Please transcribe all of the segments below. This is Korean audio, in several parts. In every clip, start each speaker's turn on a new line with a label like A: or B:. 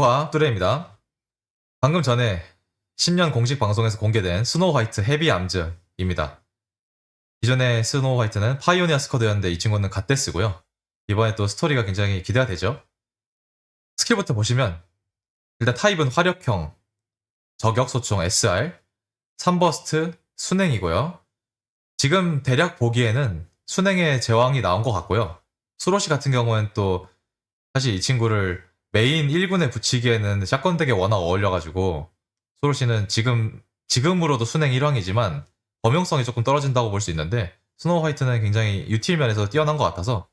A: 유하 뚜레입니다. 방금 전에 신년 공식 방송에서 공개된 스노우 화이트 헤비 암즈입니다. 기존의 스노우 화이트는 파이오니아 스쿼드였는데 이 친구는 갓데스고요. 이번에 또 스토리가 굉장히 기대가 되죠. 스킬부터 보시면 일단 타입은 화력형, 저격 소총 SR, 3버스트, 순행이고요. 지금 대략 보기에는 순행의 제왕이 나온 것 같고요. 수로시 같은 경우는 또 사실 이 친구를 메인 1군에 붙이기에는 샷건 덱에 워낙 어울려가지고 수로시는 지금 지금으로도 순행 1왕이지만 범용성이 조금 떨어진다고 볼 수 있는데 스노우 화이트는 굉장히 유틸 면에서 뛰어난 것 같아서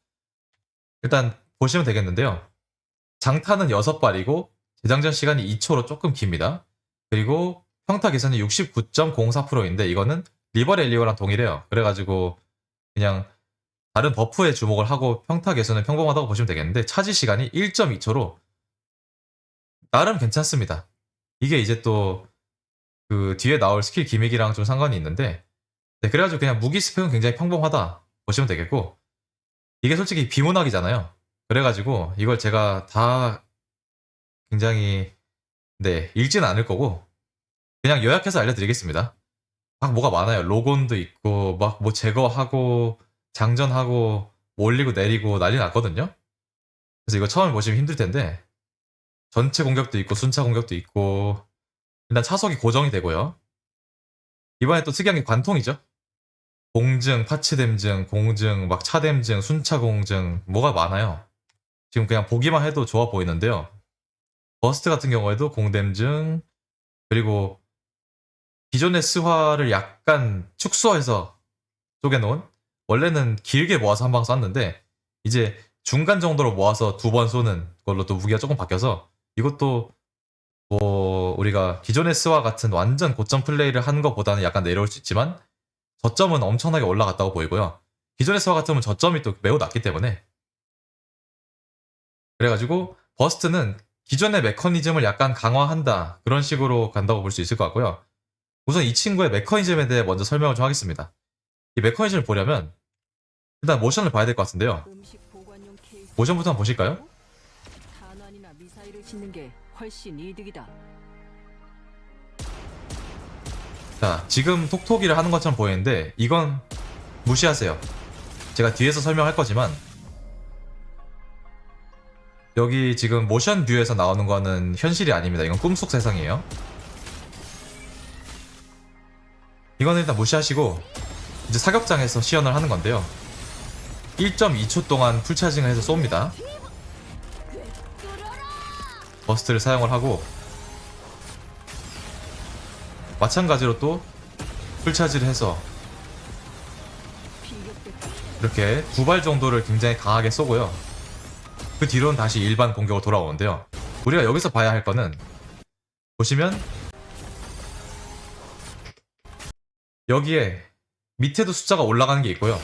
A: 일단 보시면 되겠는데요. 장타는 6발이고 재장전 시간이 2초로 조금 깁니다. 그리고 평타 계산이 69.04%인데 이거는 리버 렐리오랑 동일해요. 그래가지고 그냥 다른 버프에 주목을 하고 평타 개수는 평범하다고 보시면 되겠는데 차지 시간이 1.2초로 나름 괜찮습니다. 이게 이제 또 그 뒤에 나올 스킬 기믹이랑 좀 상관이 있는데 네, 그래가지고 그냥 무기 스펙은 굉장히 평범하다 보시면 되겠고 이게 솔직히 비문학이잖아요. 그래가지고 이걸 제가 다 굉장히 네 읽지는 않을 거고 그냥 요약해서 알려드리겠습니다. 막 뭐가 많아요. 로곤도 있고 막 뭐 제거하고 장전하고 뭐 올리고 내리고 난리 났거든요. 그래서 이거 처음 보시면 힘들 텐데 전체 공격도 있고 순차 공격도 있고 일단 차속이 고정이 되고요. 이번에 또 특이한 게 관통이죠. 공증, 파츠댐증, 공증, 막 차댐증, 순차 공증 뭐가 많아요. 지금 그냥 보기만 해도 좋아 보이는데요. 버스트 같은 경우에도 공댐증 그리고 기존의 스화를 약간 축소해서 쪼개놓은 원래는 길게 모아서 한 방 쐈는데 이제 중간 정도로 모아서 두 번 쏘는 걸로 또 무기가 조금 바뀌어서 이것도 뭐 우리가 기존의 스와 같은 완전 고점 플레이를 하는 것보다는 약간 내려올 수 있지만 저점은 엄청나게 올라갔다고 보이고요. 기존의 스와 같으면 저점이 또 매우 낮기 때문에 그래가지고 버스트는 기존의 메커니즘을 약간 강화한다 그런 식으로 간다고 볼 수 있을 것 같고요. 우선 이 친구의 메커니즘에 대해 먼저 설명을 좀 하겠습니다. 이 메커니즘을 보려면 일단 모션을 봐야 될 것 같은데요. 모션부터 한번 보실까요?
B: 싣는 게 훨씬 이득이다.
A: 자, 지금 톡톡이를 하는 것처럼 보이는데 이건 무시하세요. 제가 뒤에서 설명할 거지만 여기 지금 모션 뷰에서 나오는 거는 현실이 아닙니다. 이건 꿈속 세상이에요. 이거는 일단 무시하시고 이제 사격장에서 시연을 하는 건데요. 1.2초 동안 풀차징을 해서 쏩니다. 버스트를 사용을 하고 마찬가지로 또 풀차지를 해서. 이렇게 두 발 정도를 굉장히 강하게 쏘고요. 그 뒤로는 다시 일반 공격으로 돌아오는데요. 우리가 여기서 봐야 할 거는 보시면 여기에 밑에도 숫자가 올라가는 게 있고요.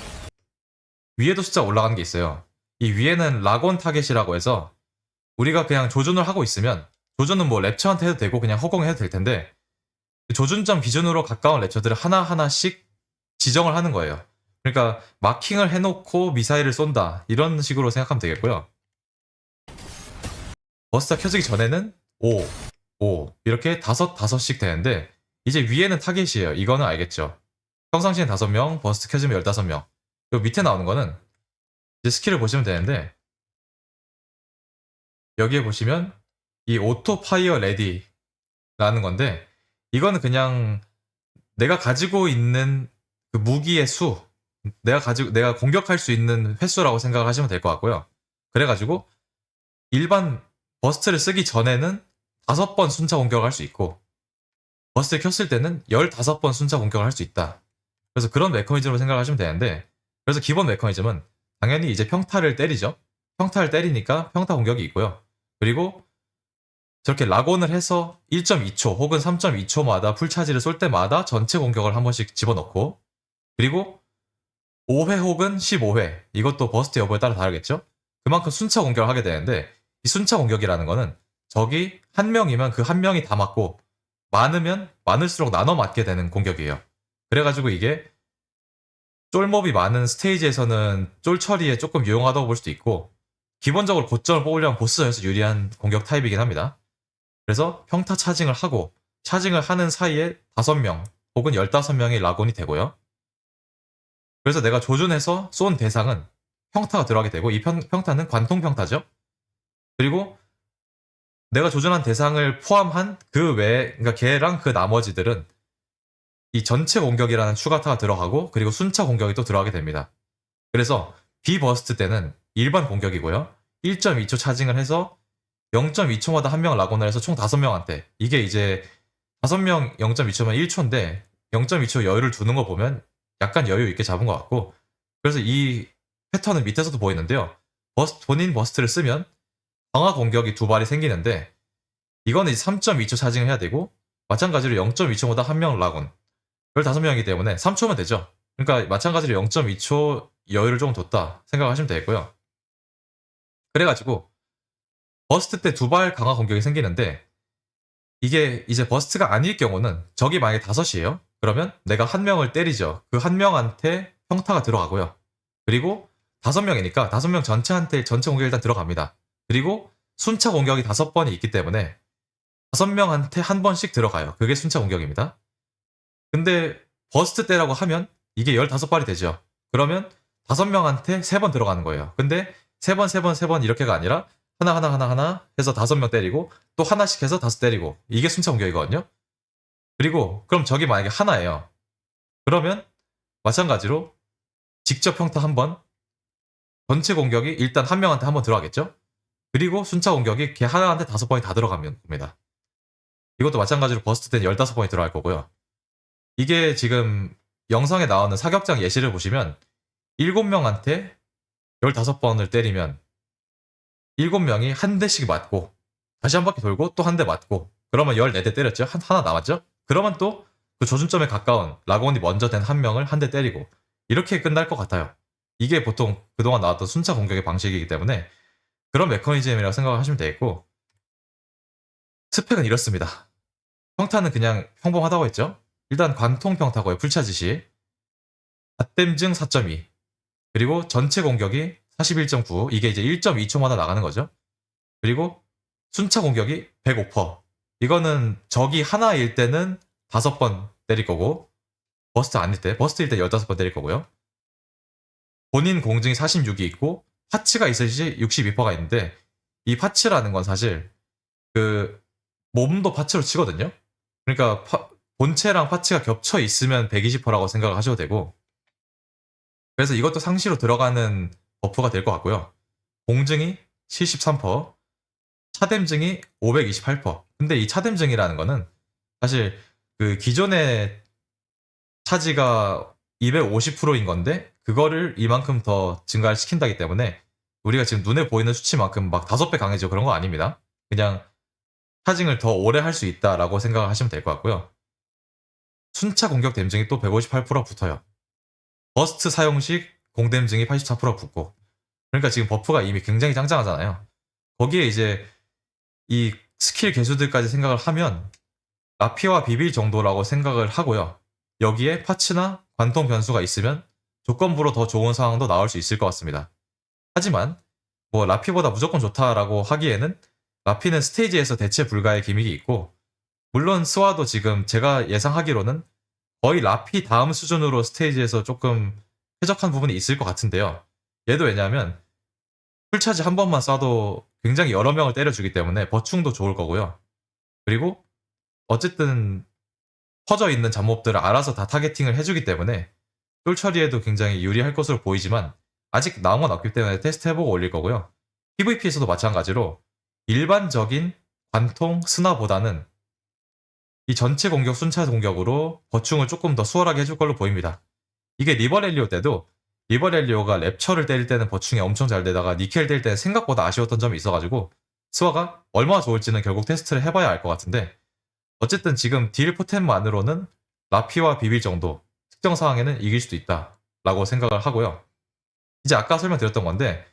A: 위에도 숫자가 올라가는 게 있어요. 이 위에는 락온 타겟이라고 해서 우리가 그냥 조준을 하고 있으면 조준은 뭐 랩처한테 해도 되고 그냥 허공해도 될 텐데 그 조준점 기준으로 가까운 랩처들을 하나하나씩 지정을 하는 거예요. 그러니까 마킹을 해놓고 미사일을 쏜다 이런 식으로 생각하면 되겠고요. 버스가 켜지기 전에는 5, 5 이렇게 다섯 다섯씩 되는데 이제 위에는 타겟이에요. 이거는 알겠죠. 평상시엔 5명, 버스트 켜지면 15명. 그리고 밑에 나오는 거는 이제 스킬을 보시면 되는데 여기에 보시면 이 오토 파이어 레디라는 건데 이거는 그냥 내가 가지고 있는 그 무기의 수, 내가 가지고 내가 공격할 수 있는 횟수라고 생각을 하시면 될 것 같고요. 그래가지고 일반 버스트를 쓰기 전에는 다섯 번 순차 공격을 할 수 있고 버스트 켰을 때는 15번 순차 공격을 할 수 있다. 그래서 그런 메커니즘으로 생각을 하시면 되는데 그래서 기본 메커니즘은 당연히 이제 평타를 때리죠. 평타를 때리니까 평타 공격이 있고요. 그리고 저렇게 락온을 해서 1.2초 혹은 3.2초마다 풀차지를 쏠 때마다 전체 공격을 한 번씩 집어넣고 그리고 5회 혹은 15회 이것도 버스트 여부에 따라 다르겠죠? 그만큼 순차 공격을 하게 되는데 이 순차 공격이라는 거는 적이 한 명이면 그 한 명이 다 맞고 많으면 많을수록 나눠 맞게 되는 공격이에요. 그래가지고 이게 쫄몹이 많은 스테이지에서는 쫄 처리에 조금 유용하다고 볼 수도 있고 기본적으로 고점을 뽑으려면 보스전에서 유리한 공격 타입이긴 합니다. 그래서 평타 차징을 하고 차징을 하는 사이에 5명 혹은 15명의 라곤이 되고요. 그래서 내가 조준해서 쏜 대상은 평타가 들어가게 되고 이 평, 평타는 관통 평타죠. 그리고 내가 조준한 대상을 포함한 그 외에 그러니까 걔랑 그 나머지들은 이 전체 공격이라는 추가타가 들어가고 그리고 순차 공격이 또 들어가게 됩니다. 그래서 비버스트 때는 일반 공격이고요. 1.2초 차징을 해서 0.2초마다 한 명 라곤을 해서 총 5명한테 이게 이제 5명 0.2초면 1초인데 0.2초 여유를 두는 거 보면 약간 여유 있게 잡은 것 같고 그래서 이 패턴은 밑에서도 보이는데요. 버스, 본인 버스트를 쓰면 강화 공격이 두 발이 생기는데 이거는 이제 3.2초 차징을 해야 되고 마찬가지로 0.2초마다 한 명 라곤 15명이기 때문에 3초면 되죠. 그러니까 마찬가지로 0.2초 여유를 조금 뒀다 생각하시면 되고요. 그래가지고 버스트 때 두 발 강화 공격이 생기는데 이게 이제 버스트가 아닐 경우는 적이 만약에 다섯이에요. 그러면 내가 한 명을 때리죠. 그 한 명한테 평타가 들어가고요. 그리고 다섯 명이니까 다섯 명 전체한테 전체 공격이 일단 들어갑니다. 그리고 순차 공격이 다섯 번이 있기 때문에 다섯 명한테 한 번씩 들어가요. 그게 순차 공격입니다. 근데 버스트 때라고 하면 이게 15발이 되죠. 그러면 다섯 명한테 세 번 들어가는 거예요. 근데 세 번, 세 번, 세 번 이렇게가 아니라 하나, 하나, 하나, 하나 해서 다섯 명 때리고 또 하나씩 해서 다섯 때리고 이게 순차 공격이거든요. 그리고 그럼 적이 만약에 하나예요. 그러면 마찬가지로 직접 평타 한 번, 전체 공격이 일단 한 명한테 한 번 들어가겠죠? 그리고 순차 공격이 걔 하나한테 다섯 번이 다 들어가면 겁니다. 이것도 마찬가지로 버스트 때는 15번이 들어갈 거고요. 이게 지금 영상에 나오는 사격장 예시를 보시면 7명한테 15번을 때리면 7명이 한 대씩 맞고 다시 한 바퀴 돌고 또 한 대 맞고 그러면 14대 때렸죠? 한, 하나 남았죠? 그러면 또 그 조준점에 가까운 라곤이 먼저 된 한 명을 한 대 때리고 이렇게 끝날 것 같아요. 이게 보통 그동안 나왔던 순차 공격의 방식이기 때문에 그런 메커니즘이라고 생각하시면 되겠고 스펙은 이렇습니다. 평타는 그냥 평범하다고 했죠? 일단 관통 평타고요. 풀차지시 갓댐증 4.2 그리고 전체 공격이 41.9 이게 이제 1.2초마다 나가는 거죠. 그리고 순차 공격이 105% 이거는 적이 하나일 때는 5번 때릴 거고 버스트 아닐 때 버스트일 때 15번 때릴 거고요. 본인 공증이 46이 있고 파츠가 있을 시 62%가 있는데 이 파츠라는 건 사실 그 몸도 파츠로 치거든요. 그러니까 파- 본체랑 파츠가 겹쳐 있으면 120%라고 생각을 하셔도 되고 그래서 이것도 상시로 들어가는 버프가 될 것 같고요. 공증이 73%, 차댐증이 528%. 근데 이 차댐증이라는 거는 사실 그 기존의 차지가 250%인 건데 그거를 이만큼 더 증가를 시킨다기 때문에 우리가 지금 눈에 보이는 수치만큼 막 다섯 배 강해지고 그런 거 아닙니다. 그냥 차징을 더 오래 할 수 있다라고 생각하시면 될 것 같고요. 순차 공격 댐증이 또 158% 붙어요. 버스트 사용 시 공댐 증이 84% 붙고 그러니까 지금 버프가 이미 굉장히 짱짱하잖아요. 거기에 이제 이 스킬 개수들까지 생각을 하면 라피와 비빌 정도라고 생각을 하고요. 여기에 파츠나 관통 변수가 있으면 조건부로 더 좋은 상황도 나올 수 있을 것 같습니다. 하지만 뭐 라피보다 무조건 좋다라고 하기에는 라피는 스테이지에서 대체 불가의 기믹이 있고 물론 스와도 지금 제가 예상하기로는 거의 라피 다음 수준으로 스테이지에서 조금 쾌적한 부분이 있을 것 같은데요. 얘도 왜냐하면 풀차지 한 번만 쏴도 굉장히 여러 명을 때려주기 때문에 버충도 좋을 거고요. 그리고 어쨌든 퍼져 있는 잡몹들을 알아서 다 타겟팅을 해주기 때문에 쫄 처리에도 굉장히 유리할 것으로 보이지만 아직 나온 건 없기 때문에 테스트 해보고 올릴 거고요. PVP에서도 마찬가지로 일반적인 관통 스나보다는 이 전체 공격 순차 공격으로 버충을 조금 더 수월하게 해줄 걸로 보입니다. 이게 리버렐리오 때도 리버렐리오가 랩처를 때릴 때는 버충이 엄청 잘 되다가 니켈 때릴 때는 생각보다 아쉬웠던 점이 있어가지고 스와가 얼마나 좋을지는 결국 테스트를 해봐야 알 것 같은데 어쨌든 지금 딜 포텐만으로는 라피와 비빌 정도 특정 상황에는 이길 수도 있다 라고 생각을 하고요. 이제 아까 설명드렸던 건데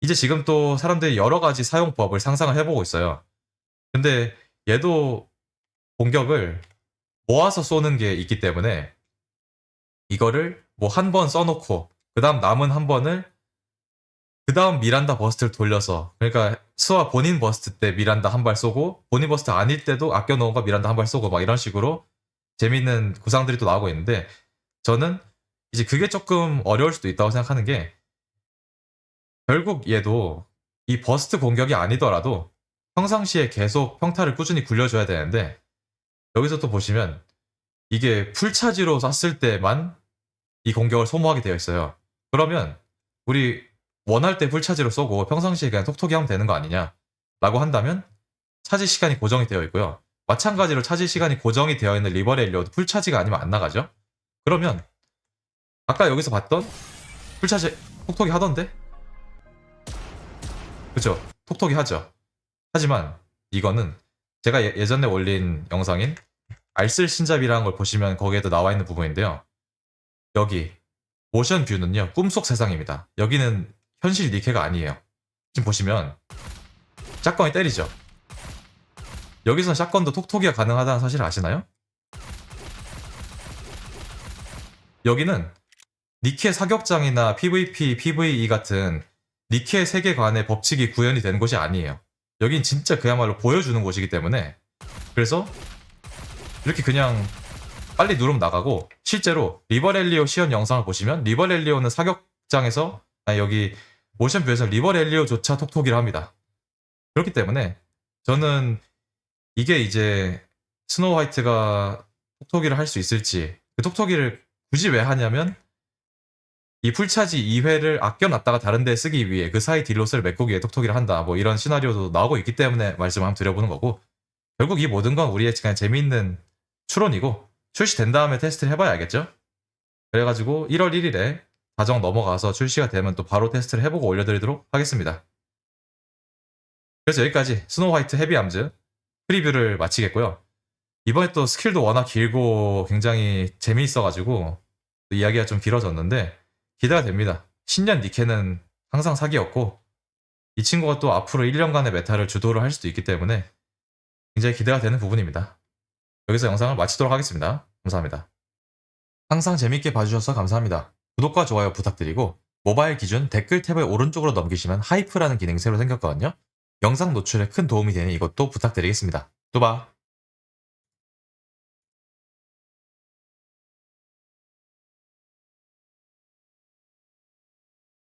A: 이제 지금 또 사람들이 여러 가지 사용법을 상상을 해보고 있어요. 근데 얘도 공격을 모아서 쏘는 게 있기 때문에 이거를 뭐 한 번 써놓고 그 다음 남은 한 번을 그 다음 미란다 버스트를 돌려서 그러니까 수아 본인 버스트 때 미란다 한 발 쏘고 본인 버스트 아닐 때도 아껴놓은 거 미란다 한 발 쏘고 막 이런 식으로 재밌는 구상들이 또 나오고 있는데 저는 이제 그게 조금 어려울 수도 있다고 생각하는 게 결국 얘도 이 버스트 공격이 아니더라도 평상시에 계속 평타를 꾸준히 굴려줘야 되는데 여기서 또 보시면 이게 풀차지로 쐈을 때만 이 공격을 소모하게 되어 있어요. 그러면 우리 원할 때 풀차지로 쏘고 평상시에 그냥 톡톡이 하면 되는 거 아니냐 라고 한다면 차지 시간이 고정이 되어 있고요. 마찬가지로 차지 시간이 고정이 되어 있는 리버레일리오도 풀차지가 아니면 안 나가죠. 그러면 아까 여기서 봤던 풀차지 톡톡이 하던데? 그죠? 톡톡이 하죠. 하지만 이거는 제가 예- 예전에 올린 영상인 알쓸 신잡이라는 걸 보시면 거기에도 나와 있는 부분인데요. 여기 모션 뷰는요 꿈속 세상입니다. 여기는 현실 니케가 아니에요. 지금 보시면 샷건이 때리죠. 여기서는 샷건도 톡톡이가 가능하다는 사실을 아시나요? 여기는 니케 사격장이나 PVP, PVE 같은 니케 세계관의 법칙이 구현이 되는 곳이 아니에요. 여긴 진짜 그야말로 보여주는 곳이기 때문에 그래서 이렇게 그냥 빨리 누르면 나가고 실제로 리버렐리오 시연 영상을 보시면 리버렐리오는 사격장에서 아니 여기 모션 뷰에서 리버렐리오조차 톡톡이를 합니다. 그렇기 때문에 저는 이게 이제 스노우 화이트가 톡톡이를 할 수 있을지 그 톡톡이를 굳이 왜 하냐면 이 풀차지 2회를 아껴놨다가 다른 데 쓰기 위해 그 사이 딜로스를 메꾸기 위해 톡톡이를 한다 뭐 이런 시나리오도 나오고 있기 때문에 말씀을 한번 드려보는 거고 결국 이 모든 건 우리의 그냥 재미있는 추론이고 출시된 다음에 테스트를 해봐야 알겠죠? 그래가지고 1월 1일에 과정 넘어가서 출시가 되면 또 바로 테스트를 해보고 올려드리도록 하겠습니다. 그래서 여기까지 스노우 화이트 헤비 암즈 프리뷰를 마치겠고요. 이번에 또 스킬도 워낙 길고 굉장히 재미있어가지고 또 이야기가 좀 길어졌는데 기대가 됩니다. 신년 니케는 항상 사기였고 이 친구가 또 앞으로 1년간의 메타를 주도를 할 수도 있기 때문에 굉장히 기대가 되는 부분입니다. 여기서 영상을 마치도록 하겠습니다. 감사합니다. 항상 재밌게 봐주셔서 감사합니다. 구독과 좋아요 부탁드리고 모바일 기준 댓글 탭을 오른쪽으로 넘기시면 하이프라는 기능이 새로 생겼거든요. 영상 노출에 큰 도움이 되니 이것도 부탁드리겠습니다. 또 봐.